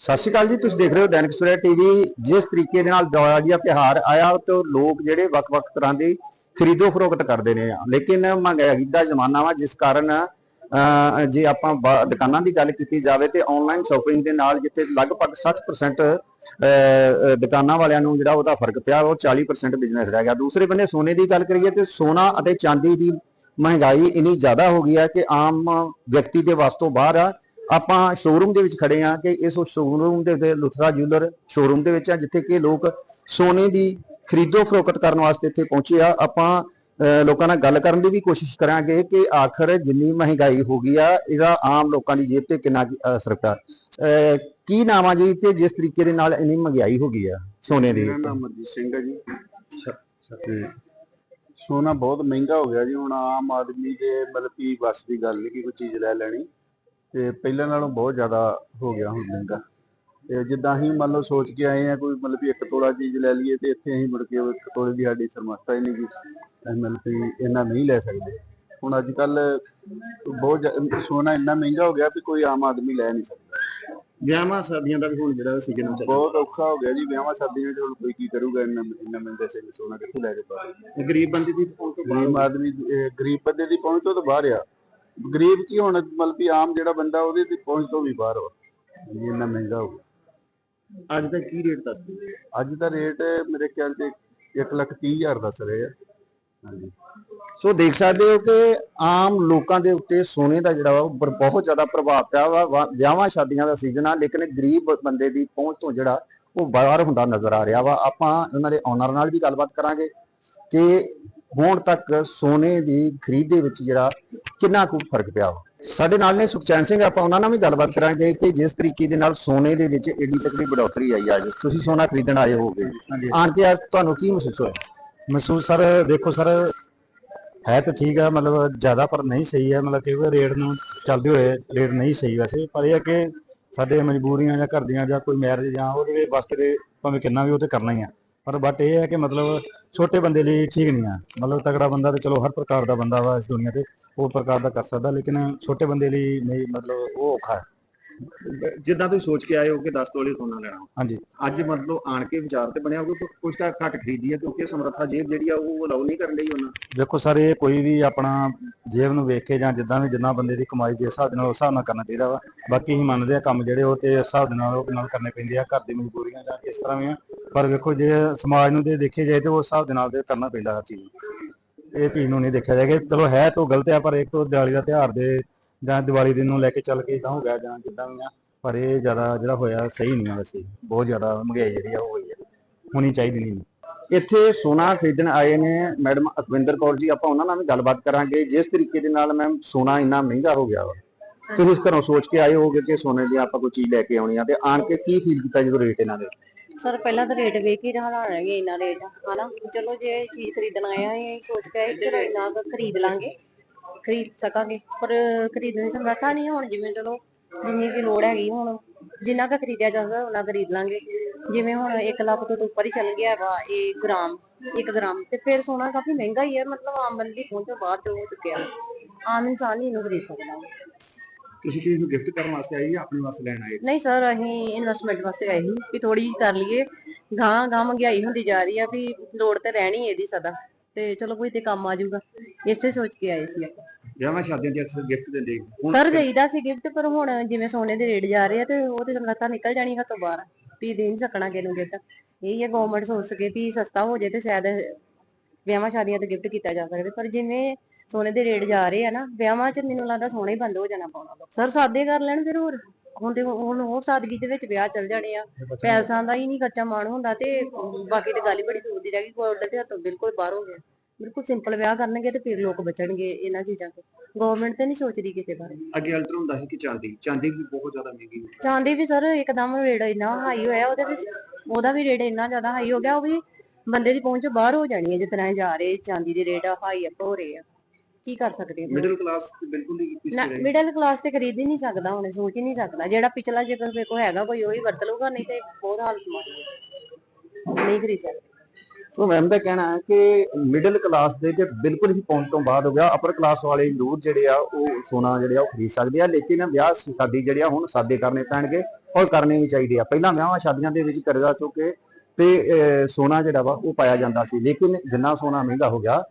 ਸਤਿ ਸ਼੍ਰੀ ਅਕਾਲ ਜੀ, ਤੁਸੀਂ ਦੇਖ ਰਹੇ ਹੋ ਦੈਨਿਕ ਸੂਰਿਆ ਟੀਵੀ। ਜਿਸ ਤਰੀਕੇ ਦੇ ਨਾਲ ਦੀਵਾਲੀ ਦਾ ਤਿਉਹਾਰ ਆਇਆ ਤੇ ਲੋਕ ਜਿਹੜੇ ਵੱਖ-ਵੱਖ ਤਰ੍ਹਾਂ ਦੀ ਖਰੀਦੋ ਫਰੋਖਤ ਕਰਦੇ ਨੇ। ਲੇਕਿਨ ਮਹਿੰਗਾਈ ਦਾ ਜ਼ਮਾਨਾ ਵਾ, ਜਿਸ ਕਾਰਨ ਜੇ ਆਪਾਂ ਬਾ- ਦੁਕਾਨਾਂ ਦੀ ਗੱਲ ਕੀਤੀ ਜਾਵੇ ਤੇ ਆਨਲਾਈਨ ਸ਼ਾਪਿੰਗ ਦੇ ਨਾਲ ਜਿੱਥੇ ਲਗਭਗ 60% ਦੁਕਾਨਾਂ ਵਾਲਿਆਂ ਨੂੰ ਜਿਹੜਾ ਉਹਦਾ ਫ਼ਰਕ ਪਿਆ, ਉਹ 40% ਬਿਜ਼ਨਸ ਰਹਿ ਗਿਆ। ਦੂਸਰੇ ਬੰਨੇ ਸੋਨੇ ਦੀ ਗੱਲ ਕਰੀਏ ਤੇ ਸੋਨਾ ਅਤੇ ਚਾਂਦੀ ਦੀ ਮਹਿੰਗਾਈ ਇੰਨੀ ਜ਼ਿਆਦਾ ਹੋ ਗਈ ਹੈ ਕਿ ਆਮ ਵਿਅਕਤੀ ਦੇ ਵਾਸਤੋਂ ਬਾਹਰ ਆ ਆਪਾਂ ਸ਼ੋਰੂਮ ਦੇ ਵਿੱਚ ਖੜੇ ਆ ਕਿ ਇਸ ਸ਼ੋਰੂਮ ਦੇ ਉੱਤੇ ਲੁਥਰਾ ਜਿਊਲਰ ਸ਼ੋਰੂਮ ਦੇ ਵਿੱਚ ਆ ਜਿੱਥੇ ਕਿ ਲੋਕ ਸੋਨੇ ਦੀ ਖਰੀਦੋ ਫਰੋਖਤ ਕਰਨ ਵਾਸਤੇ ਇੱਥੇ ਪਹੁੰਚੇ ਆ। ਆਪਾਂ ਲੋਕਾਂ ਨਾਲ ਗੱਲ ਕਰਨ ਦੀ ਵੀ ਕੋਸ਼ਿਸ਼ ਕਰਾਂਗੇ ਕਿ ਆਖਰ ਜਿੰਨੀ ਮਹਿੰਗਾਈ ਹੋ ਗਈ ਆ ਇਹਦਾ ਆਮ ਲੋਕਾਂ ਦੀ ਜੇਬ ਤੇ ਕਿੰਨਾ ਅਸਰ ਪਿਆ। ਕੀ ਨਾਮ ਆ ਜੀ? ਤੇ ਜਿਸ ਤਰੀਕੇ ਦੇ ਨਾਲ ਇੰਨੀ ਮਹਿੰਗਾਈ ਹੋ ਗਈ ਆ ਸੋਨੇ ਦੀ? ਮੇਰਾ ਨਾਮ ਅਮਰਜੀਤ ਸਿੰਘ ਹੈ ਜੀ। ਸੋਨਾ ਬਹੁਤ ਮਹਿੰਗਾ ਹੋ ਗਿਆ ਜੀ। ਹੁਣ ਆਮ ਆਦਮੀ ਦੇ ਮਤਲਬ ਕਿ ਬਸ ਦੀ ਗੱਲ ਨਹੀਂ ਕਿ ਕੋਈ ਚੀਜ਼ ਲੈ ਲੈਣੀ। ਤੇ ਪਹਿਲਾਂ ਨਾਲੋਂ ਬਹੁਤ ਜ਼ਿਆਦਾ ਹੋ ਗਿਆ ਹੁਣ ਮਹਿੰਗਾ ਤੇ ਜਿੱਦਾਂ ਅਸੀਂ ਮੰਨ ਲਓ ਸੋਚ ਕੇ ਆਏ ਆ ਕੋਈ ਮਤਲਬ ਇੱਕ ਤੋਲਾ ਚੀਜ਼ ਲੈ ਲਈਏ ਤੇ ਇੱਥੇ ਅਸੀਂ ਮੁੜ ਕੇ ਉਹ ਇੱਕ ਤੋਲੇ ਦੀ ਸਾਡੀ ਸਰਮਸਤਾ ਹੀ ਨਹੀਂ ਗੀ। ਅਸੀਂ ਮਤਲਬ ਕਿ ਇੰਨਾ ਨਹੀਂ ਲੈ ਸਕਦੇ। ਹੁਣ ਅੱਜ ਕੱਲ ਬਹੁਤ ਜ਼ਿਆ- ਸੋਨਾ ਇੰਨਾ ਮਹਿੰਗਾ ਹੋ ਗਿਆ ਵੀ ਕੋਈ ਆਮ ਆਦਮੀ ਲੈ ਨਹੀਂ ਸਕਦਾ। ਵਿਆਹਾਂ ਸ਼ਾਦੀਆਂ ਦਾ ਵੀ ਹੁਣ ਜਿਹੜਾ ਸੀਜ਼ਨ ਚੱਲ ਬਹੁਤ ਔਖਾ ਹੋ ਗਿਆ ਜੀ ਵਿਆਹਾਂ ਸ਼ਾਦੀਆਂ 'ਚ ਹੁਣ ਕੋਈ ਕੀ ਕਰੂਗਾ ਇੰਨਾ ਇੰਨਾ ਮਹਿੰਗਾ ਸੇ ਸੋਨਾ ਕਿੱਥੋਂ ਲੈ ਕੇ ਪਾਵੇ ਗਰੀਬ ਬੰਦੇ ਦੀ ਪਹੁੰਚ ਤੋਂ ਗਰੀਬ ਆਦਮੀ ਦੀ- ਇਹ ਗਰੀਬ ਬੰਦੇ ਦੀ ਪਹੁੰਚ ਤੋਂ ਤਾਂ ਬਾਹਰ ਆ। ਗਰੀਬ ਕੀ ਹੁਣ ਮਤਲਬ ਵੀ ਆਮ ਜਿਹੜਾ ਬੰਦਾ ਉਹਦੀ ਦੀ ਪਹੁੰਚ ਤੋਂ ਵੀ ਬਾਹਰ ਵਾ। ਜੀ ਇੰਨਾ ਮਹਿੰਗਾ ਹੋ ਅੱਜ ਦਾ ਕੀ ਰੇਟ ਦੱਸਦੇ ਅੱਜ ਦਾ ਰੇਟ ਮੇਰੇ ਖਿਆਲ ਤੇ 1 ਲੱਖ ਤੀਹ ਹਜ਼ਾਰ ਦੱਸ ਰਹੇ ਆ। ਹਾਂਜੀ। ਸੋ ਦੇਖ ਸਕਦੇ ਹੋ ਕਿ ਆਮ ਲੋਕਾਂ ਦੇ ਉੱਤੇ ਸੋਨੇ ਦਾ ਜਿਹੜਾ ਵਾ ਉਹ ਬਹੁਤ ਜ਼ਿਆਦਾ ਪ੍ਰਭਾਵ ਪਿਆ ਵਾ ਵਿਆਹਾਂ ਸ਼ਾਦੀਆਂ ਦਾ ਸੀਜ਼ਨ ਆ ਲੇਕਿਨ ਗਰੀਬ ਬੰਦੇ ਦੀ ਪਹੁੰਚ ਤੋਂ ਜਿਹੜਾ ਉਹ ਬਾਹਰ ਹੁੰਦਾ ਨਜ਼ਰ ਆ ਰਿਹਾ ਵਾ। ਆਪਾਂ ਉਹਨਾਂ ਦੇ ਓਨਰ ਨਾਲ ਵੀ ਗੱਲਬਾਤ ਕਰਾਂਗੇ ਕਿ ਹੁਣ ਤੱਕ ਸੋਨੇ ਦੀ ਖਰੀਦ ਦੇ ਵਿੱਚ ਜਿਹੜਾ ਕਿੰਨਾ ਕੁ ਫ਼ਰਕ ਪਿਆ ਸਾਡੇ ਨਾਲ ਨੇ ਸੁਖਚੈਨ ਸਿੰਘ ਆਪਾਂ ਉਹਨਾਂ ਨਾਲ ਵੀ ਗੱਲਬਾਤ ਕਰਾਂਗੇ ਕਿ ਜਿਸ ਤਰੀਕੇ ਦੇ ਨਾਲ ਸੋਨੇ ਦੇ ਵਿੱਚ ਏਡੀ ਤਕੜੀ ਬੜੋਤਰੀ ਆਈ ਆ ਅੱਜ। ਤੁਸੀਂ ਸੋਨਾ ਖਰੀਦਣ ਆਏ ਹੋਗੇ ਆਣ ਕੇ ਤੁਹਾਨੂੰ ਕੀ ਮਹਿਸੂਸ ਹੋਇਆ? ਮਹਿਸੂਸ ਸਰ ਦੇਖੋ ਸਰ ਹੈ ਤਾਂ ਠੀਕ ਹੈ ਮਤਲਬ ਜ਼ਿਆਦਾ ਪਰ ਨਹੀਂ ਸਹੀ ਹੈ ਮਤਲਬ ਕਿ ਰੇਟ ਨੂੰ ਚੱਲਦੇ ਹੋਏ ਰੇਟ ਨਹੀਂ ਸਹੀ ਵੈਸੇ। ਪਰ ਇਹ ਹੈ ਕਿ ਸਾਡੇ ਮਜਬੂਰੀਆਂ ਜਾਂ ਘਰ ਦੀਆਂ ਜਾਂ ਕੋਈ ਮੈਰਿਜ ਜਾਂ ਉਹਦੇ ਵਾਸਤੇ ਭਾਵੇਂ ਕਿੰਨਾ ਵੀ ਉਹ ਤੇ ਕਰਨਾ ਹੀ ਆ। ਪਰ ਬਟ ਇਹ ਹੈ ਕਿ ਮਤਲਬ ਛੋਟੇ ਬੰਦੇ ਲਈ ਠੀਕ ਨਹੀਂ ਆ। ਮਤਲਬ ਤਗੜਾ ਬੰਦਾ ਤੇ ਚਲੋ ਹਰ ਪ੍ਰਕਾਰ ਦਾ ਬੰਦਾ ਵਾ ਇਸ ਦੁਨੀਆ ਤੇ ਉਹ ਪ੍ਰਕਾਰ ਦਾ ਕਰ ਸਕਦਾ ਲੇਕਿਨ ਛੋਟੇ ਬੰਦੇ ਲਈ ਨਹੀਂ ਮਤਲਬ ਉਹ ਔਖਾ ਹੈ। ਜਿੱਦਾਂ ਤੁਸੀਂ ਸੋਚ ਕੇ ਆਏ ਹੋ ਕਿ 10 ਤੋਲੇ ਸੋਨਾ ਲੈਣਾ। ਹਾਂਜੀ। ਅੱਜ ਮਤਲਬ ਆਣ ਕੇ ਵਿਚਾਰ ਤੇ ਬਣਿਆ ਹੋਊਗਾ ਕਿ ਕੁਝ ਘੱਟ ਘੱਟ ਖਰੀਦੀ ਹੈ ਕਿਉਂਕਿ ਸਮਰੱਥਾ ਜੇਬ ਜਿਹੜੀ ਆ ਉਹ ਅਲਾਉ ਨਹੀਂ ਕਰਨ ਲਈ ਉਹਨਾਂ। ਦੇਖੋ ਸਰ ਇਹ ਕੋਈ ਵੀ ਆਪਣਾ ਜੇਬ ਨੂੰ ਵੇਖ ਕੇ ਜਾਂ ਜਿੱਦਾਂ ਵੀ ਜਿੰਨਾ ਬੰਦੇ ਦੀ ਕਮਾਈ ਦੇ ਹਿਸਾਬ ਨਾਲ ਉਸ ਹਿਸਾਬ ਨਾਲ ਕਰਨਾ ਚਾਹੀਦਾ ਵਾ। ਬਾਕੀ ਅਸੀਂ ਮੰਨਦੇ ਆ ਕੰਮ ਜਿਹੜੇ ਉਹ ਤੇ ਹਿਸਾਬ ਦੇ ਨਾਲ ਉਹ ਨਾਲ ਕਰਨੇ ਪੈਂਦੇ ਆ ਘਰ ਦੀ ਮਜਬੂਰੀਆਂ ਜਾਂ ਕਿਸ ਤਰ੍ਹਾਂ ਵੀ ਆ। ਪਰ ਵੇਖੋ, ਜੇ ਸਮਾਜ ਨੂੰ ਤੇ ਦੇਖਿਆ ਜਾਏ ਤੇ ਉਸ ਹਿਸਾਬ ਦੇ ਨਾਲ ਤੇ ਕਰਨਾ ਪੈਂਦਾ ਹਰ ਚੀਜ਼ ਨੂੰ। ਇਹ ਚੀਜ਼ ਨੂੰ ਨਹੀਂ ਦੇਖਿਆ ਜਾਏਗਾ ਚਲੋ ਹੈ ਤਾਂ ਗਲਤ ਹੈ ਪਰ ਇੱਕ ਤੋਂ ਦਿਵਾਲੀ ਦਾ ਤਿਉਹਾਰ ਦੇ ਜਾਂ ਦੀਵਾਲੀ ਦਿਨ ਨੂੰ ਲੈ ਕੇ ਚੱਲ ਕੇ ਇਦਾਂ ਹੋ ਗਿਆ ਜਾਂ ਜਿੱਦਾਂ ਵੀ ਆ, ਪਰ ਇਹ ਜ਼ਿਆਦਾ ਜਿਹੜਾ ਹੋਇਆ ਸਹੀ ਨਹੀਂ ਆ ਵੈਸੇ। ਬਹੁਤ ਜ਼ਿਆਦਾ ਮਹਿੰਗਾਈ ਜਿਹੜੀ ਆ ਉਹ ਹੋਈ ਆ। ਹੋਣੀ ਚਾਹੀਦੀ ਨਹੀਂ। ਇੱਥੇ ਸੋਨਾ ਖਰੀਦਣ ਆਏ ਨੇ ਮੈਡਮ ਅਕਵਿੰਦਰ ਕੌਰ ਜੀ, ਆਪਾਂ ਉਹਨਾਂ ਨਾਲ ਵੀ ਗੱਲਬਾਤ ਕਰਾਂਗੇ। ਜਿਸ ਤਰੀਕੇ ਦੇ ਨਾਲ ਮੈਮ ਸੋਨਾ ਇੰਨਾ ਮਹਿੰਗਾ ਹੋ ਗਿਆ ਵਾ। ਤੁਸੀਂ ਇਸ ਘਰੋਂ ਸੋਚ ਕੇ ਆਏ ਹੋਗੇ ਕਿ ਸੋਨੇ ਦੀ ਆਪਾਂ ਕੋਈ ਚੀਜ਼ ਲੈ ਕੇ ਆਉਣੀ ਆ ਤੇ ਆਣ ਕੇ ਕੀ ਫੀਲ ਕੀਤਾ ਜਦੋਂ ਰੇਟ ਇਹਨਾਂ ਦੇ? ਸਰ, ਪਹਿਲਾਂ ਤਾਂ ਰੇਟ ਵੇਖ ਹੀ ਰਹਾ ਰਹਿਣਗੇ ਇੰਨਾ ਰੇਟ, ਹਨਾ? ਚਲੋ, ਜੇ ਚੀਜ਼ ਖਰੀਦਣ ਆਏ ਆ, ਇਹ ਸੋਚ ਕੇ ਆਏ ਕਿ ਚਲੋ, ਇੰਨਾ ਖਰੀਦ ਲਾਂਗੇ, ਖਰੀਦ ਸਕਾਂਗੇ। ਪਰ ਖਰੀਦਣ ਦੀ ਸਮਰੱਥਾ ਨਹੀਂ ਹੁਣ, ਜਿਵੇਂ ਚਲੋ, ਜਿੰਨੀ ਕੀ ਲੋੜ ਹੈਗੀ ਹੁਣ, ਜਿੰਨਾ ਕੁ ਖਰੀਦਿਆ ਜਾਂਦਾ ਉਹਨਾਂ ਖਰੀਦ ਲਾਂਗੇ। ਜਿਵੇਂ ਹੁਣ 1 ਲੱਖ ਤੋਂ ਉੱਪਰ ਹੀ ਚੱਲ ਗਿਆ ਵਾ ਇਹ ਗ੍ਰਾਮ 1 ਗ੍ਰਾਮ, ਤੇ ਫਿਰ ਸੋਨਾ ਕਾਫੀ ਮਹਿੰਗਾ ਹੀ ਹੈ, ਮਤਲਬ ਆਮ ਬੰਦੇ ਦੀ ਪਹੁੰਚੋਂ ਬਾਹਰ ਤੋਂ ਹੋ ਚੁੱਕਿਆ। ਆਮ ਇਨਸਾਨ ਨਹੀਂ ਇਹਨੂੰ ਖਰੀਦ ਸਕਦਾ। ਤੁਸੀਂ ਕਿਸੇ ਨੂੰ ਗਿਫਟ ਕਰਨ ਵਾਸਤੇ ਆਏ ਜਾਂ ਆਪਣੇ ਵਾਸਤੇ ਲੈਣ ਆਏ? ਨਹੀਂ ਸਰ ਅਸੀਂ ਇਨਵੈਸਟਮੈਂਟ ਵਾਸਤੇ ਆਏ ਸੀ ਕਿ ਥੋੜੀ ਕਰ ਲਈਏ। ਗਾਂ ਗਾਂ ਮਹਿੰਗਾਈ ਹੁੰਦੀ ਜਾ ਰਹੀ ਆ ਵੀ ਲੋੜ ਤੇ ਰਹਿਣੀ ਇਹਦੀ ਸਦਾ। ਤੇ ਚਲੋ ਕੋਈ ਤੇ ਕੰਮ ਆ ਜਾਊਗਾ। ਇਸੇ ਸੋਚ ਕੇ ਆਏ ਸੀ ਆਪਾਂ। ਵਿਆਹਾਂ ਸ਼ਾਦੀਆਂ ਦੀ ਅਕਸਰ ਗਿਫਟ ਦਿੰਦੇ ਹੁਣ ਸਰ ਦੇਈਦਾ ਸੀ ਗਿਫਟ ਪਰ ਹੁਣ ਜਿਵੇਂ ਸੋਨੇ ਦੇ ਰੇਟ ਜਾ ਰਹੇ ਆ ਤੇ ਉਹ ਤੇ ਸਮਰੱਥਾ ਨਿਕਲ ਜਾਣੀ ਹੱਥੋਂ ਬਾਹਰ। ਵੀ ਦੇ ਨਹੀਂ ਸਕਣਾ ਕਿਸੇ ਨੂੰ ਗਿਫਟ ਇਹ ਹੈ ਗਵਰਨਮੈਂਟ ਸੋਚ ਸਕੇ ਵੀ ਸਸਤਾ ਹੋ ਜੇ ਤੇ ਸ਼ਾਇਦ ਵਿਆਹਾਂ ਸ਼ਾਦੀਆਂ ਤੇ ਗਿਫਟ ਕੀਤਾ ਜਾ ਸਕਦੇ। ਪਰ ਜਿਵੇਂ ਸੋਨੇ ਦੇ ਰੇਟ ਜਾ ਰਹੇ ਆ ਨਾ ਵਿਆਹਾਂ 'ਚ ਮੈਨੂੰ ਲੱਗਦਾ ਸੋਨਾ ਹੀ ਬੰਦ ਹੋ ਜਾਣਾ ਪਾਉਣਾ ਸਰ ਸਾਦੇ ਕਰ ਲੈਣ ਫਿਰ ਹੋਰ ਹੁਣ ਤੇ ਹੁਣ ਹੋਰ ਸਾਦਗੀ ਦੇ ਵਿੱਚ ਵਿਆਹ ਚੱਲ ਜਾਣੇ ਆ। ਪੈਲਸਾਂ ਦਾ ਹੀ ਨਹੀਂ ਖਰਚਾ ਮਾਣ ਹੁੰਦਾ ਤੇ ਬਾਕੀ ਤੇ ਗੱਲ ਹੀ ਬੜੀ ਦੂਰ ਦੀ ਰਹਿ ਗਈ ਗੋਲਡ ਤੇ ਹੱਥੋਂ ਬਿਲਕੁਲ ਬਾਹਰ ਹੋ ਗਿਆ। ਬਿਲਕੁਲ ਸਿੰਪਲ ਵਿਆਹ ਕਰਨਗੇ ਤੇ ਫਿਰ ਲੋਕ ਬਚਣਗੇ ਇਹਨਾਂ ਚੀਜ਼ਾਂ ਤੋਂ। ਗਵਰਨਮੈਂਟ ਤੇ ਨਹੀਂ ਸੋਚਦੀ ਕਿਸੇ ਬਾਰੇ। ਅੱਗੇ ਅਲਟਰ ਹੁੰਦਾ ਸੀ ਕਿ ਚਾਂਦੀ ਚਾਂਦੀ ਵੀ ਬਹੁਤ ਜ਼ਿਆਦਾ ਮਹਿੰਗੀ ਹੈ ਚਾਂਦੀ ਵੀ ਸਰ ਇੱਕਦਮ ਰੇਟ ਇੰਨਾ ਹਾਈ ਹੋਇਆ ਉਹਦੇ ਵਿੱਚ ਉਹਦਾ ਵੀ ਰੇਟ ਇੰਨਾ ਜ਼ਿਆਦਾ ਹਾਈ ਹੋ ਗਿਆ ਉਹ ਵੀ ਬੰਦੇ ਦੀ ਪਹੁੰਚ ਬਾਹਰ ਹੋ ਜਾਣੀ ਹੈ ਜਿਸ ਤਰ੍ਹਾਂ ਜਾ ਰਹੇ ਚਾਂਦੀ ਦੇ ਰੇਟ ਹਾਈ ਅਪ ਹੋ ਰਹੇ ਆ। ਕੀ ਕਰ ਸਕਦੇ ਹਾਂ ਮਿਡਲ ਕਲਾਸ ਬਿਲਕੁਲ ਹੀ ਪਿੱਛੇ ਰਹੀ ਮਿਡਲ ਕਲਾਸ ਤੇ ਖਰੀਦ ਹੀ ਨਹੀਂ ਸਕਦਾ ਹੁਣ ਸੋਚ ਹੀ ਨਹੀਂ ਸਕਦਾ। ਜਿਹੜਾ ਪਿਛਲਾ ਜੇ ਕੋਈ ਕੋ ਹੈਗਾ ਕੋਈ ਉਹੀ ਵਰਤ ਲਊਗਾ ਨਹੀਂ ਤੇ ਬਹੁਤ ਹਾਲਤ ਮਾੜੀ ਹੈ। ਨਹੀਂ ਖਰੀਦ ਸਕਦਾ। ਸੋ ਮੈਮ ਦਾ ਕਹਿਣਾ ਹੈ ਕਿ ਮਿਡਲ ਕਲਾਸ ਦੇ ਤੇ ਬਿਲਕੁਲ ਹੀ ਪਹੁੰਚ ਤੋਂ ਬਾਅਦ ਹੋ ਗਿਆ ਅਪਰ ਕਲਾਸ ਵਾਲੇ ਜ਼ਰੂਰ ਜਿਹੜੇ ਆ ਉਹ ਸੋਨਾ ਜਿਹੜੇ ਆ ਉਹ ਖਰੀਦ ਸਕਦੇ ਆ ਲੇਕਿਨ ਵਿਆਹ ਸ਼ਾਦੀ ਜਿਹੜੇ ਆ ਹੁਣ ਸਾਦੇ ਕਰਨੇ ਪੈਣਗੇ ਔਰ ਕਰਨੇ ਵੀ ਚਾਹੀਦੇ ਆ। ਪਹਿਲਾਂ ਵਿਆਹਾਂ ਸ਼ਾਦੀਆਂ ਦੇ ਵਿੱਚ ਕਰਜ਼ਾ ਚੁੱਕ ਕੇ ਤੇ ਸੋਨਾ ਜਿਹੜਾ ਵਾ ਉਹ ਪਾਇਆ ਜਾਂਦਾ ਸੀ। ਲੇਕਿਨ ਜਿੰਨਾ ਸੋਨਾ ਮਹਿੰਗਾ ਹੋ ਗਿਆ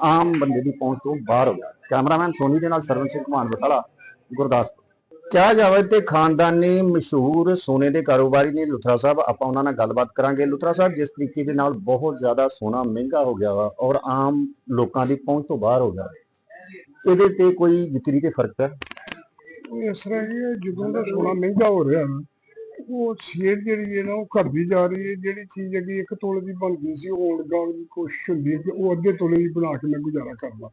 ਆਮ ਬੰਦੇ ਦੀ ਪਹੁੰਚ ਤੋਂ ਬਾਹਰ ਹੋ ਗਿਆ। ਕੈਮਰਾਮੈਨ ਸੋਨੀ ਦੇ ਨਾਲ ਸਰਵਨ ਸਿੰਘ ਘਮਾਨ ਬਟਾਲਾ ਗੁਰਦਾਸਪੁਰ। ਕਿਹਾ ਜਾਵੇ ਤੇ ਖਾਨਦਾਨੀ ਮਸ਼ਹੂਰ ਸੋਨੇ ਦੇ ਕਾਰੋਬਾਰੀ ਨੇ ਲੁਥਰਾ ਸਾਹਿਬ, ਆਪਾਂ ਉਹਨਾਂ ਨਾਲ ਗੱਲਬਾਤ ਕਰਾਂਗੇ। ਲੁਥਰਾ ਸਾਹਿਬ, ਜਿਸ ਤਰੀਕੇ ਦੇ ਨਾਲ ਬਹੁਤ ਜ਼ਿਆਦਾ ਸੋਨਾ ਮਹਿੰਗਾ ਹੋ ਗਿਆ ਵਾ ਔਰ ਆਮ ਲੋਕਾਂ ਦੀ ਪਹੁੰਚ ਤੋਂ ਬਾਹਰ ਹੋ ਗਿਆ। ਇਹਦੇ ਤੇ ਕੋਈ ਵਿਕਰੀ ਤੇ ਫ਼ਰਕ ਹੈ? ਇਸ ਤਰ੍ਹਾਂ ਹੀ, ਜਦੋਂ ਦਾ ਸੋਨਾ ਮਹਿੰਗਾ ਹੋ ਰਿਹਾ ਨਾ ਉਹ ਸੇਲ ਜਿਹੜੀ ਹੈ ਨਾ, ਉਹ ਘਟਦੀ ਜਾ ਰਹੀ ਹੈ। ਜਿਹੜੀ ਚੀਜ਼ ਅੱਗੇ ਇੱਕ ਤੋਲੇ ਦੀ ਬਣਦੀ ਸੀ ਉਹ ਹੁਣ ਗਾਉਣ ਦੀ ਕੋਸ਼ਿਸ਼ ਹੁੰਦੀ ਹੈ ਕਿ ਉਹ ਅੱਧੇ ਤੋਲੇ ਦੀ ਬਣਾ ਕੇ ਮੈਂ ਗੁਜ਼ਾਰਾ ਕਰਦਾ।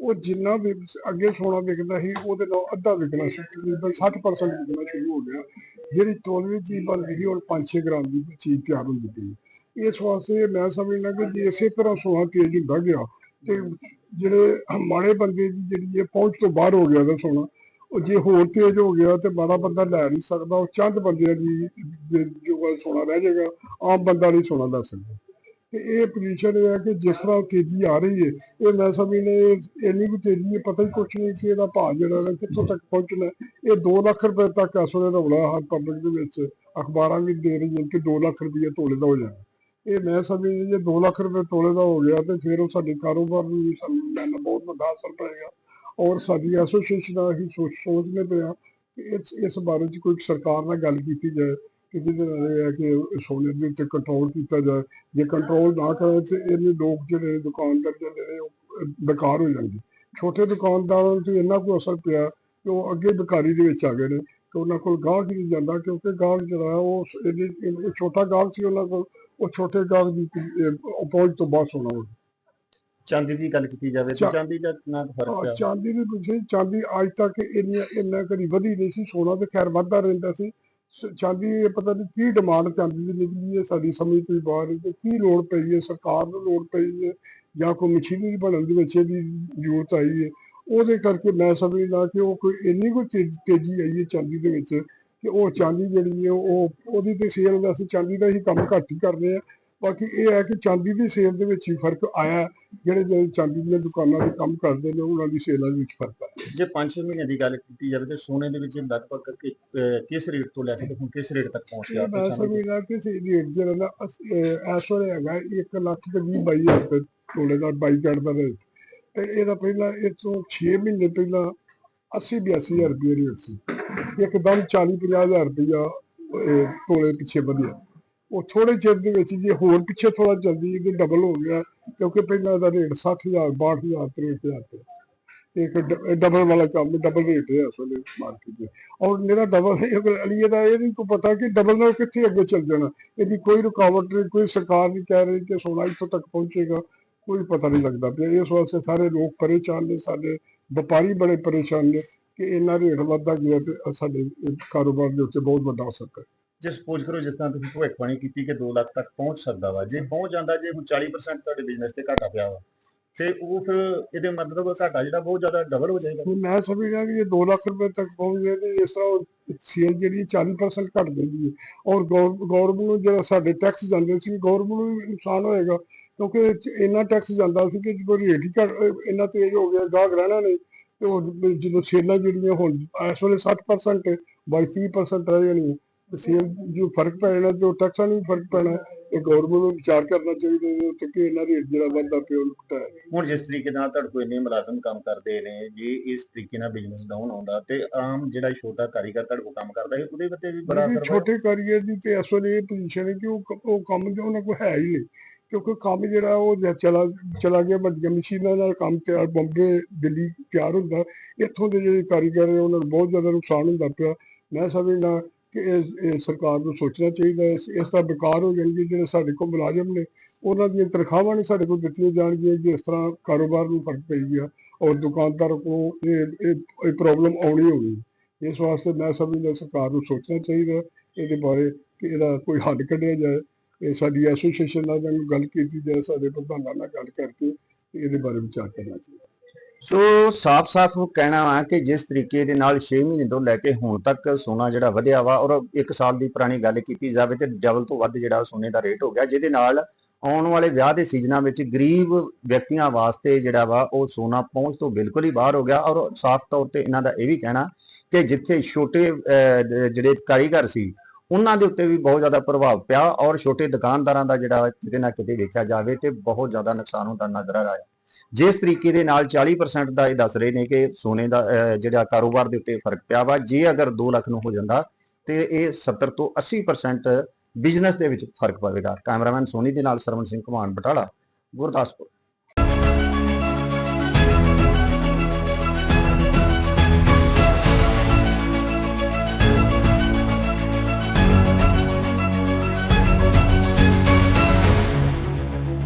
ਉਹ ਜਿੰਨਾ ਵੀ ਅੱਗੇ ਸੋਨਾ ਵਿਕਦਾ ਸੀ, ਉਹਦੇ ਨਾਲ ਅੱਧਾ ਵਿਕਣਾ ਸੀ, ਤਕਰੀਬਨ 60% ਵਿਕਣਾ ਸ਼ੁਰੂ ਹੋ ਗਿਆ। ਜਿਹੜੀ ਤੋਲੇ ਦੀ ਚੀਜ਼ ਬਣਦੀ ਸੀ, ਹੁਣ 5-6 ਗ੍ਰਾਮ ਦੀ ਚੀਜ਼ ਤਿਆਰ ਹੁੰਦੀ ਪਈ ਇਸ ਵਾਸਤੇ ਮੈਂ ਸਮਝਦਾ ਕਿ ਜੇ ਇਸੇ ਤਰ੍ਹਾਂ ਸੋਨਾ ਤੇਜ਼ ਹੁੰਦਾ ਗਿਆ ਤੇ ਜਿਹੜੇ ਮਾੜੇ ਬੰਦੇ ਦੀ ਜਿਹੜੀ ਇਹ ਪਹੁੰਚ ਤੋਂ ਬਾਹਰ ਹੋ ਗਿਆ ਦਾ ਸੋਨਾ ਉਹ ਜੇ ਹੋਰ ਤੇਜ਼ ਹੋ ਗਿਆ ਤੇ ਮਾੜਾ ਬੰਦਾ ਲੈ ਨਹੀਂ ਸਕਦਾ, ਉਹ ਚੰਦ ਬੰਦਿਆਂ ਦੀ ਜੋ ਗੱਲ ਸੋਨਾ ਰਹਿ ਜਾਏਗਾ, ਆਮ ਬੰਦਾ ਨਹੀਂ ਸੋਨਾ ਲੈ ਸਕਦਾ। ਤੇ ਇਹ ਪੋਜੀਸ਼ਨ ਇਹ ਹੈ ਕਿ ਜਿਸ ਤਰ੍ਹਾਂ ਤੇਜ਼ੀ ਆ ਰਹੀ ਹੈ ਇਹ ਮੈਂ ਸਮਝਨੇ ਇੰਨੀ ਵੀ ਤੇਜ਼ੀ ਹੈ ਪਤਾ ਹੀ ਕੁਛ ਨਹੀਂ ਕਿ ਇਹਦਾ ਭਾਅ ਜਿਹੜਾ ਹੈ ਕਿੱਥੋਂ ਤੱਕ ਪਹੁੰਚਣਾ। ਇਹ 2 ਲੱਖ ਰੁਪਏ ਤੱਕ ਇਸ ਵੇਲੇ ਹੋਣਾ ਹਰ ਪਬਲਿਕ ਦੇ ਵਿੱਚ। ਅਖਬਾਰਾਂ ਵੀ ਦੇ ਰਹੀਆਂ ਕਿ 2 ਲੱਖ ਰੁਪਏ ਤੋਲੇ ਦਾ ਹੋ ਜਾਣਾ। ਇਹ ਮੈਂ ਸਮਝਦਾ ਜੇ 2 ਲੱਖ ਰੁਪਏ ਤੋਲੇ ਦਾ ਹੋ ਗਿਆ ਤੇ ਫਿਰ ਉਹ ਸਾਡੇ ਕਾਰੋਬਾਰ ਨੂੰ ਵੀ ਸਾਨੂੰ ਲੈਣਾ ਬਹੁਤ ਵੱਡਾ ਅਸਰ ਪਏਗਾ। ਔਰ ਸਾਡੀ ਐਸੋਸੀਏਸ਼ਨ ਦਾ ਅਸੀਂ ਸੋਚ ਸੋਚਦੇ ਪਏ ਹਾਂ ਕਿ ਇਸ ਇਸ ਬਾਰੇ ਚ ਕੋਈ ਸਰਕਾਰ ਨਾਲ ਗੱਲ ਕੀਤੀ ਜਾਏ ਕਿ ਜਿਹਦੇ ਨਾਲ ਇਹ ਹੈ ਕਿ ਸੋਨੇ ਦੇ ਉੱਤੇ ਕੰਟਰੋਲ ਕੀਤਾ ਜਾਏ। ਜੇ ਕੰਟਰੋਲ ਨਾ ਕਰੇ ਤੇ ਇਹਨੇ ਲੋਕ ਜਿਹੜੇ ਦੁਕਾਨਦਾਰ ਜਿਹੜੇ ਉਹ ਬੇਕਾਰ ਹੋ ਜਾਣਗੇ। ਛੋਟੇ ਦੁਕਾਨਦਾਰਾਂ ਤੇ ਇੰਨਾ ਕੋਈ ਅਸਰ ਪਿਆ ਕਿ ਉਹ ਅੱਗੇ ਬੇਕਾਰੀ ਦੇ ਵਿੱਚ ਆ ਗਏ ਨੇ ਕਿ ਉਹਨਾਂ ਕੋਲ ਗਾਹਕ ਨਹੀਂ ਜਾਂਦਾ ਕਿਉਂਕਿ ਗਾਹਕ ਜਿਹੜਾ ਉਹ ਇਹਦੀ ਛੋਟਾ ਗਾਹਕ ਸੀ ਉਹਨਾਂ ਕੋਲ, ਉਹ ਛੋਟੇ ਗਾਹਕ ਦੀ ਅਪੋਜ ਤੋਂ ਬਾਹਰ ਸੋਨਾ ਹੋ ਚਾਂਦੀ ਦੀ ਗੱਲ ਕੀਤੀ ਜਾਵੇ ਤੇ ਚਾ- ਚਾਂਦੀ ਦਾ ਕਿੰਨਾ ਕੁ ਫ਼ਰਕ ਹੈ ਚਾਂਦੀ ਦੀ ਪੁੱਛੇ ਚਾਂਦੀ ਅੱਜ ਤੱਕ ਇੰਨੀ ਇੰਨਾ ਕਦੀ ਵਧੀ ਨਹੀਂ ਸੀ ਸੋਨਾ ਤੇ ਖੈਰ ਵੱਧਦਾ ਰਹਿੰਦਾ ਸੀ। ਸ- ਚਾਂਦੀ ਇਹ ਪਤਾ ਨਹੀਂ ਕੀ ਡਿਮਾਂਡ ਚਾਂਦੀ ਦੀ ਨਿਕਲੀ ਹੈ ਸਾਡੀ ਸਮਝ ਤੋਂ ਹੀ ਬਾਹਰ ਹੈ ਕਿ ਕੀ ਲੋੜ ਪਈ ਹੈ ਸਰਕਾਰ ਨੂੰ ਲੋੜ ਪਈ ਹੈ ਜਾਂ ਕੋਈ ਮਸ਼ੀਨਰੀ ਬਣਨ ਦੇ ਵਿੱਚ ਇਹਦੀ ਜ਼ਰੂਰਤ ਆਈ ਹੈ। ਉਹਦੇ ਕਰਕੇ ਮੈਂ ਸਮਝਦਾ ਕਿ ਉਹ ਕੋਈ ਇੰਨੀ ਕੋਈ ਤੇਜ਼- ਤੇਜ਼ੀ ਆਈ ਹੈ ਚਾਂਦੀ ਦੇ ਵਿੱਚ ਕਿ ਉਹ ਚਾਂਦੀ ਜਿਹੜੀ ਹੈ ਉਹ ਉਹਦੀ ਤੇ ਸੇਲ ਦਾ ਅਸੀਂ ਚਾਂਦੀ ਦਾ ਹੀ ਕੰਮ ਘੱਟ ਹੀ ਕਰਦੇ ਆ ਬਾਕੀ ਇਹ ਹੈ ਕਿ ਚਾਂਦੀ ਦੀ ਸੇਲ ਦੇ ਵਿੱਚ ਹੀ ਫ਼ਰਕ ਆਇਆ। ਜਿਹੜੇ ਜਿਹੜੇ ਚਾਂਦੀ ਦੀਆਂ ਦੁਕਾਨਾਂ ਤੇ ਕੰਮ ਕਰਦੇ ਨੇ ਉਹਨਾਂ ਦੀ ਸੇਲਾਂ ਦੇ ਵਿੱਚ ਫ਼ਰਕ ਆ ਜੇ 5-6 ਮਹੀਨੇ ਦੀ ਗੱਲ ਕੀਤੀ ਜਾਵੇ ਤੇ ਸੋਨੇ ਦੇ ਵਿੱਚ ਲਗਭਗ ਕਿਸ ਰੇਟ ਤੋਂ ਲੈ ਕੇ ਹੁਣ ਕਿਸ ਰੇਟ ਤੱਕ ਪਹੁੰਚ ਗਿਆ ਮੈਂ ਸਮਝਦਾ ਕਿ ਸੀ ਰੇਟ ਜਿਹੜਾ ਨਾ ਇਸ ਵੇਲੇ ਹੈਗਾ 1 ਲੱਖ ਤੇ ਵੀਹ ਬਾਈ ਹਜ਼ਾਰ ਰੁਪਏ ਤੋਲੇ ਦਾ ਬਾਈ ਕਾਰਡ ਦਾ ਰੇਟ। ਤੇ ਇਹਦਾ ਪਹਿਲਾਂ ਇਹ ਤੋਂ 6 ਮਹੀਨੇ ਪਹਿਲਾਂ 80 82 ਹਜ਼ਾਰ ਰੁਪਏ ਰੇਟ ਸੀ। ਇੱਕਦਮ 40 50 ਹਜ਼ਾਰ ਰੁਪਇਆ ਇਹ ਤੋਲੇ ਪਿੱਛੇ ਵਧਿਆ। ਉਹ ਥੋੜੇ ਚਿਰ ਦੇ ਵਿੱਚ ਜੇ ਹੋਰ ਪਿੱਛੇ ਥੋੜਾ ਜਲਦੀ ਇਹ ਡਬਲ ਹੋ ਗਿਆ, ਕਿਉਂਕਿ ਪਹਿਲਾਂ ਦਾ ਰੇਟ 60000 62000 63000 ਤੇ ਇੱਕ ਡਬਲ ਵਾਲਾ ਕੰਮ ਡਬਲ ਰੇਟ ਹੈ ਅਸਲ ਮਾਰਕੀਟ 'ਚ ਔਰ ਮੇਰਾ ਡਬਲ ਅਲੀਏ ਦਾ ਇਹ ਨਹੀਂ ਕੋ ਪਤਾ ਕਿ ਡਬਲ ਨਾਲ ਕਿੱਥੇ ਅੱਗੇ ਚੱਲ ਜਾਣਾ। ਇਹਦੀ ਕੋਈ ਰੁਕਾਵਟ ਨਹੀਂ, ਕੋਈ ਸਰਕਾਰ ਨਹੀਂ ਕਹਿ ਰਹੀ ਕਿ ਸੋਨਾ ਇੱਥੋਂ ਤੱਕ ਪਹੁੰਚੇਗਾ, ਕੋਈ ਪਤਾ ਨਹੀਂ ਲੱਗਦਾ ਪਿਆ। ਇਸ ਵਾਸਤੇ ਸਾਰੇ ਲੋਕ ਪਰੇਸ਼ਾਨ ਨੇ, ਸਾਡੇ ਵਪਾਰੀ ਬੜੇ ਪਰੇਸ਼ਾਨ ਨੇ ਕਿ ਇਹਨਾਂ ਰੇਟ ਵੱਧਦਾ ਗਿਆ ਤੇ ਸਾਡੇ ਕਾਰੋਬਾਰ ਦੇ ਉੱਤੇ ਬਹੁਤ ਵੱਡਾ ਅਸਰ ਪਏ ਜੇ ਸਪੋਜ਼ ਕਰੋ ਜਿਸ ਤਰ੍ਹਾਂ ਤੁਸੀਂ ਭਵਿੱਖਬਾਣੀ ਕੀਤੀ ਕਿ 2 ਲੱਖ ਤੱਕ ਪਹੁੰਚ ਸਕਦਾ ਵਾ, ਜੇ ਪਹੁੰਚ ਜਾਂਦਾ, ਜੇ ਹੁਣ 40% ਤੁਹਾਡੇ ਬਿਜ਼ਨਸ ਤੇ ਘਾਟਾ ਪਿਆ ਵਾ, ਤੇ ਉਹ ਫਿਰ ਇਹਦੇ ਮਤਲਬ ਘਾਟਾ ਜਿਹੜਾ ਬਹੁਤ ਜ਼ਿਆਦਾ ਡਬਲ ਹੋ ਜਾਏਗਾ। ਹੁਣ ਮੈਂ ਸਮਝਦਾ ਕਿ ਜੇ 2 ਲੱਖ ਰੁਪਏ ਤੱਕ ਪਹੁੰਚ ਗਏ ਤੇ ਇਸ ਤਰ੍ਹਾਂ ਸੇਲ ਜਿਹੜੀ 40% ਘਟ ਜਾਂਦੀ ਹੈ। ਔਰ ਗਵਰਨਮੈਂਟ ਨੂੰ ਜਿਹੜਾ ਸਾਡੇ ਟੈਕਸ ਜਾਂਦੇ ਸੀ ਗਵਰਨਮੈਂਟ ਨੂੰ ਵੀ ਨੁਕਸਾਨ ਹੋਏਗਾ, ਕਿਉਂਕਿ ਇੰਨਾ ਟੈਕਸ ਜਾਂਦਾ ਸੀ ਕਿ ਜਦੋਂ ਰੇਟ ਹੀ ਘੱਟ ਅਹ ਇੰਨਾ ਤੇਜ਼ ਹੋ ਗਿਆ, ਗਾਹਕ ਰਹਿਣਾ ਨਹੀਂ, ਤੇ ਜਦੋਂ ਸੇਲਾਂ ਜਿਹੜੀਆਂ ਹੁਣ ਇਸ ਵੇਲੇ 60% ਬਾਈ 30% ਰਹਿ ਜਾਣੀਆਂ। ਸੇਲ ਜੋ ਫ਼ਰਕ ਪੈ ਜਾਣਾ ਤੇ ਉਹ ਟੈਕਸਾਂ ਨੂੰ ਵੀ ਫ਼ਰਕ ਪੈਣਾ ਇਹ ਗਵਰਨਮੈਂਟ ਨੂੰ ਵਿਚਾਰ ਕਰਨਾ ਚਾਹੀਦਾ ਇਹਦੇ ਉੱਤੇ ਕਿ ਇਹਨਾਂ ਰੇਟ ਜਿਹੜਾ ਵੱਧਦਾ ਪਿਆ ਘਟਾਇਆ ਜਾਏ। ਹੁਣ ਜਿਸ ਤਰੀਕੇ ਨਾਲ ਤੁਹਾਡੇ ਕੋਲ ਇੰਨੇ ਮੁਲਾਜ਼ਮ ਕੰਮ ਕਰਦੇ ਨੇ ਜੇ ਇਸ ਤਰੀਕੇ ਨਾਲ ਬਿਜ਼ਨਸ ਡਾਊਨ ਆਉਂਦਾ ਤੇ ਆਮ ਜਿਹੜਾ ਛੋਟਾ ਕਾਰੀਗਰ ਤੁਹਾਡੇ ਕੋਲ ਕੰਮ ਕਰਦਾ ਹੈ ਉਹਦੇ ਉੱਤੇ ਵੀ ਬੜਾ ਅਸਰ। ਛੋਟੇ ਕਾਰੀਗਰ ਦੀ ਤੇ ਇਸ ਵੇਲੇ ਇਹ ਪੋਜੀਸ਼ਨ ਹੈ ਕਿ ਉਹ ਉਹ ਕੰਮ ਜੋ ਉਹਨਾਂ ਕੋਲ ਹੈ ਹੀ ਨਹੀਂ ਕਿਉਂਕਿ ਕੰਮ ਜਿਹੜਾ ਉਹ ਚਲਾ ਚਲਾ ਗਿਆ ਵੱਡੀਆਂ ਮਸ਼ੀਨਾਂ ਨਾਲ ਕੰਮ ਤਿਆਰ ਬੰਬੇ ਦਿੱਲੀ ਤਿਆਰ ਹੁੰਦਾ ਇੱਥੋਂ ਦੇ ਜਿਹੜੇ ਕਾਰੀਗਰ ਨੇ ਉਹਨਾਂ ਨੂੰ ਬਹੁਤ ਜ਼ਿਆਦਾ ਨੁਕਸਾਨ ਹੁੰਦਾ ਪਿਆ ਮੈਂ ਸਮਝਦਾ ਕਿ ਇਹ ਇਹ ਸਰਕਾਰ ਨੂੰ ਸੋਚਣਾ ਚਾਹੀਦਾ ਹੈ। ਇਸ ਤਰ੍ਹਾਂ ਬੇਕਾਰ ਹੋ ਜਾਣਗੇ ਜਿਹੜੇ ਸਾਡੇ ਕੋਲ ਮੁਲਾਜ਼ਮ ਨੇ। ਉਹਨਾਂ ਦੀਆਂ ਤਨਖਾਹਾਂ ਨਹੀਂ ਸਾਡੇ ਕੋਲ ਦਿੱਤੀਆਂ ਜਾਣਗੀਆਂ ਜਿਸ ਤਰ੍ਹਾਂ ਕਾਰੋਬਾਰ ਨੂੰ ਫ਼ਰਕ ਪਈ ਗਿਆ ਔਰ ਦੁਕਾਨਦਾਰ ਕੋਲ ਇਹ ਇਹ ਪ੍ਰੋਬਲਮ ਆਉਣੀ ਹੋਣੀ ਇਸ ਵਾਸਤੇ ਮੈਂ ਸਮਝਦਾ ਸਰਕਾਰ ਨੂੰ ਸੋਚਣਾ ਚਾਹੀਦਾ ਇਹਦੇ ਬਾਰੇ ਕਿ ਇਹਦਾ ਕੋਈ ਹੱਲ ਕੱਢਿਆ ਜਾਏ। ਇਹ ਸਾਡੀ ਐਸੋਸੀਏਸ਼ਨ ਨਾਲ ਗੱਲ- ਕੀਤੀ ਜਾਏ, ਸਾਡੇ ਪ੍ਰਧਾਨਾਂ ਨਾਲ ਗੱਲ ਕਰਕੇ ਇਹਦੇ ਬਾਰੇ ਵਿਚਾਰ ਕਰਨਾ ਚਾਹੀਦਾ। ਸੋ ਸਾਫ਼-ਸਾਫ਼ ਕਹਿਣਾ ਵਾ ਕਿ ਜਿਸ ਤਰੀਕੇ ਦੇ ਨਾਲ 6 ਮਹੀਨੇ ਤੋਂ ਲੈ ਕੇ ਹੁਣ ਤੱਕ ਸੋਨਾ ਜਿਹੜਾ ਵਧਿਆ ਵਾ ਔਰ 1 ਸਾਲ ਦੀ ਪੁਰਾਣੀ ਗੱਲ ਕੀਤੀ ਜਾਵੇ ਤੇ ਡਬਲ ਤੋਂ ਵੱਧ ਜਿਹੜਾ ਸੋਨੇ ਦਾ ਰੇਟ ਹੋ ਗਿਆ, ਜਿਹਦੇ ਨਾਲ ਆਉਣ ਵਾਲੇ ਵਿਆਹ ਦੇ ਸੀਜ਼ਨਾਂ ਵਿੱਚ ਗਰੀਬ ਵਿਅਕਤੀਆਂ ਵਾਸਤੇ ਜਿਹੜਾ ਵਾ ਉਹ ਸੋਨਾ ਪਹੁੰਚ ਤੋਂ ਬਿਲਕੁਲ ਹੀ ਬਾਹਰ ਹੋ ਗਿਆ ਔਰ ਸਾਫ਼ ਤੌਰ ਤੇ ਇਹਨਾਂ ਦਾ ਇਹ ਵੀ ਕਹਿਣਾ ਕਿ ਜਿੱਥੇ ਛੋਟੇ ਜਿਹੜੇ ਕਾਰੀਗਰ ਸੀ, ਉਹਨਾਂ ਦੇ ਉੱਤੇ ਵੀ ਬਹੁਤ ਜ਼ਿਆਦਾ ਪ੍ਰਭਾਵ ਪਿਆ ਔਰ ਛੋਟੇ ਦੁਕਾਨਦਾਰਾਂ ਦਾ ਜਿਹੜਾ ਕਿਤੇ ਨਾ ਕਿਤੇ ਵੇਖਿਆ ਜਾਵੇ ਤੇ ਬਹੁਤ ਜ਼ਿਆਦਾ ਨੁਕਸਾਨ ਹੁੰਦਾ ਨਜ਼ਰ ਆ ਰਿਹਾ। ਜਿਸ ਤਰੀਕੇ ਦੇ ਨਾਲ 40% ਦਾ ਇਹ ਦੱਸ ਰਹੇ ਨੇ ਕਿ ਸੋਨੇ ਦਾ ਜਿਹੜਾ ਕਾਰੋਬਾਰ ਦੇ ਉੱਤੇ ਫ਼ਰਕ ਪਿਆ ਵਾ, ਜੇ ਅਗਰ 2 ਲੱਖ ਨੂੰ ਹੋ ਜਾਂਦਾ ਤੇ ਇਹ 70 ਤੋਂ 80% ਬਿਜ਼ਨਸ ਦੇ ਵਿੱਚ ਫ਼ਰਕ ਪਵੇਗਾ। ਕੈਮਰਾਮੈਨ ਸੋਨੀ ਦੇ ਨਾਲ ਸਰਵਨ ਸਿੰਘ ਘਮਾਨ ਬਟਾਲਾ, ਗੁਰਦਾਸਪੁਰ।